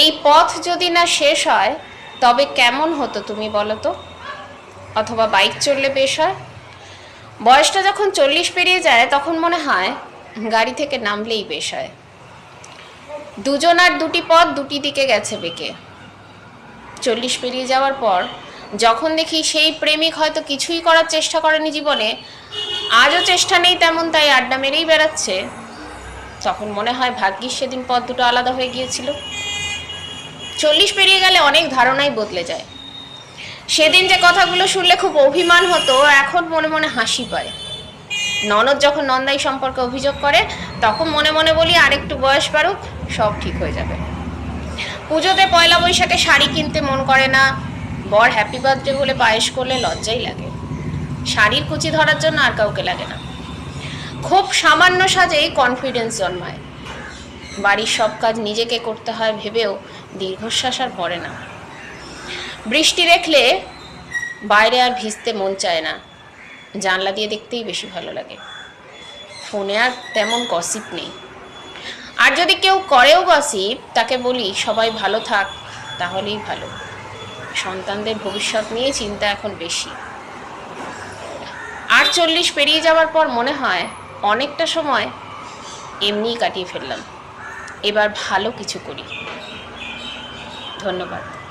এই পথ যদি না শেষ হয়, তবে কেমন হতো তুমি বলো তো? অথবা বাইক চললে বেশ হয়? বয়সটা যখন চল্লিশ পেরিয়ে যায়, তখন মনে হয় গাড়ি থেকে নামলেই বেশ হয়। দুজন আর দুটি পথ দুটি দিকে গেছে বেঁকে। চল্লিশ পেরিয়ে যাওয়ার পর, যখন দেখি সেই প্রেমিক হয়তো কিছুই করার চেষ্টা করেনি জীবনে, আজও চেষ্টা নেই তেমন তাই আড্ডা মেরেই বেড়াচ্ছে, তখন মনে হয় ভাগ্যিস সেদিন পথ দুটো আলাদা হয়ে গিয়েছিল। চল্লিশ পেরিয়ে গেলে অনেক ধারণাই বদলে যায়। সেদিন যে কথাগুলো শুনলে খুব অভিমান হতো, এখন মনে মনে হাসি পায়। ননদ যখন নন্দাই সম্পর্কে অভিযোগ করে, তখন মনে মনে বলি, আরেকটু বয়স বাড়ুক, সব ঠিক হয়ে যাবে। পুজোতে পয়লা বৈশাখে শাড়ি কিনতে মন করে না। বর হ্যাপি বার্থডে বলে পায়েস করলে লজ্জাই লাগে। শাড়ির কুচি ধরার জন্য আর কাউকে লাগে না। খুব সামান্য সাজেই কনফিডেন্স জন্মায়। বাড়ির সব কাজ নিজেকে করতে হয় ভেবেও দীর্ঘশ্বাস আর পড়ে না। বৃষ্টি দেখলে বাইরে আর ভিজতে মন চায় না। জানলা দিয়ে দেখতেই বেশি ভালো লাগে। ফোনে আর তেমন গসিপ নেই। আর যদি কেউ করেও গসিপ তাকে বলি, সবাই ভালো থাক, তাহলেই ভালো। সন্তানদের ভবিষ্যৎ নিয়ে চিন্তা এখন বেশি। আটচল্লিশ পেরিয়ে যাওয়ার পর মনে হয়, অনেকটা সময় এমনিই কাটিয়ে ফেললাম। এবার ভালো কিছু করি। ধন্যবাদ।